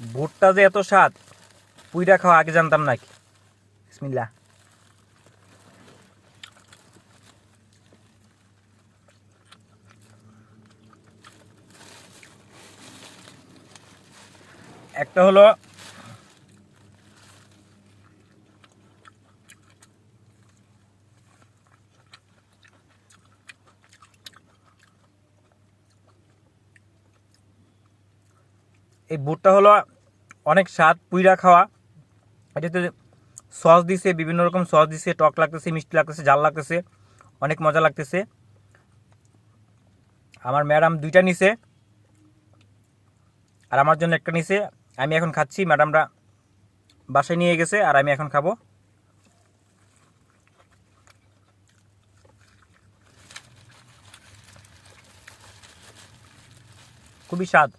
ভুট্টা যে এত স্বাদ পুইটা খাওয়া আগে জানতাম নাকি? বিসমিল্লা একটা হলো এই বুটটা হলো অনেক স্বাদ পুইরা খাওয়া। এটাতে সস দিছে, বিভিন্ন রকম সস দিছে, টক লাগতেছে, মিষ্টি লাগতেছে, জাল লাগতেছে, অনেক মজা লাগতেছে। আমার ম্যাডাম দুইটা নিছে, আর আমার জন্য একটা নিছে। আমি এখন খাচ্ছি, ম্যাডামরা বাসায় নিয়ে গেছে, আর আমি এখন খাব। খুবই স্বাদ।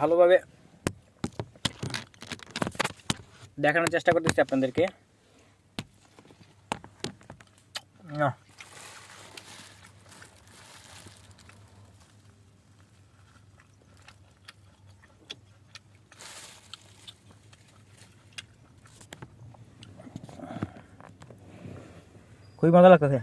ভালোভাবে দেখানোর চেষ্টা করতেছি আপনাদেরকে আহ, খুবই মজা লাগতেছে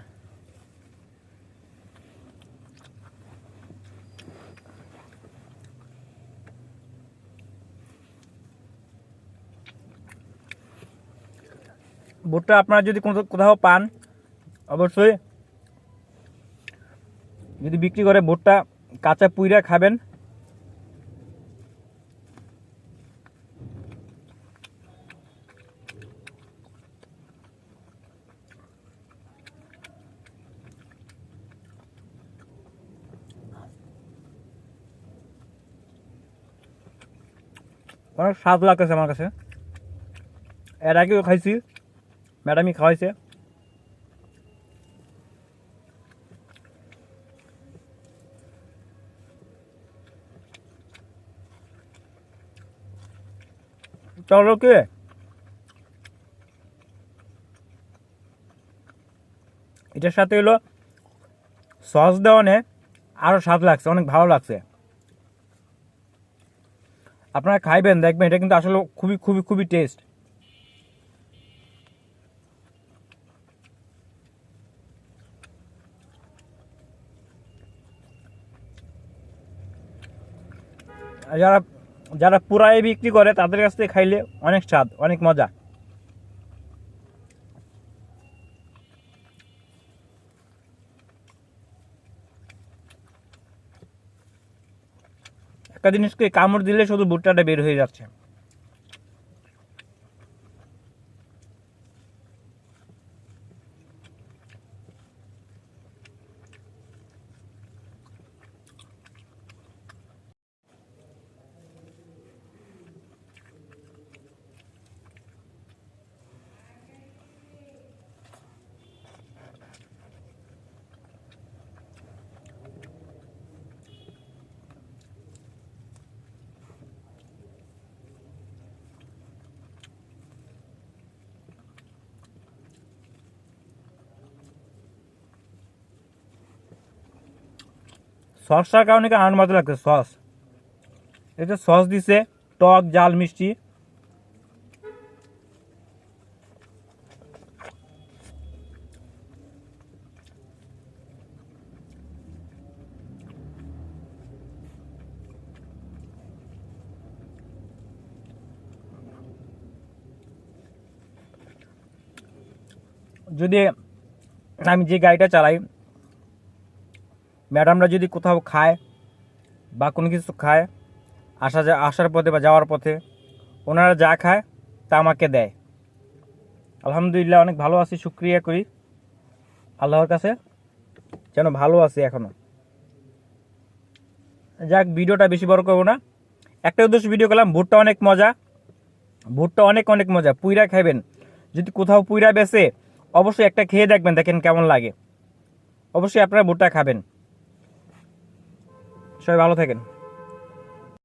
ভুট্টা আপনারা যদি কোনো কোথাও পান, অবশ্যই যদি বিক্রি করে ভুট্টা কাঁচা পুইরা খাবেন। অনেক স্বাদ লাগতেছে আমার কাছে। এর আগেও খাইছি। ম্যাডামই খাওয়াইছে। চলো কে? এটার সাথে হলো সস দেওয়ানে আরও স্বাদ লাগছে, অনেক ভালো লাগছে। আপনারা খাইবেন, দেখবেন, এটা কিন্তু আসলে খুবই খুবই খুবই টেস্ট যারা যারা পুরাই বিক্রি করে, তাদের কাছ থেকে খাইলে অনেক স্বাদ, অনেক মজা। একটা জিনিসকে কামড় দিলে শুধু ভুট্টাটা বের হয়ে যাচ্ছে। সসটার কারণে আনন্দ মতো লাগছে? সস। এটা সস দিছে, টক, জাল, মিষ্টি। যদি আমি যে গাড়িটা চালাই ম্যাডামরা যদি কোথাও খায় বা কোনো কিছু খায়, আসা যা আসার পথে বা যাওয়ার পথে, ওনারা যা খায় তা আমাকে দেয়। আলহামদুলিল্লাহ অনেক ভালো আছি, শুক্রিয়া করি আল্লাহর কাছে, যেন ভালো আছি এখনও যাক, ভিডিওটা বেশি বড় করব না। একটা উদ্দেশ্য ভিডিও করলাম, ভুট্টা অনেক মজা। ভুট্টা অনেক অনেক মজা, পুইরা খাবেন যদি কোথাও পুইরা বেসে অবশ্যই একটা খেয়ে দেখবেন, দেখেন কেমন লাগে। অবশ্যই আপনারা ভুট্টা খাবেন। সবাই ভালো থাকেন।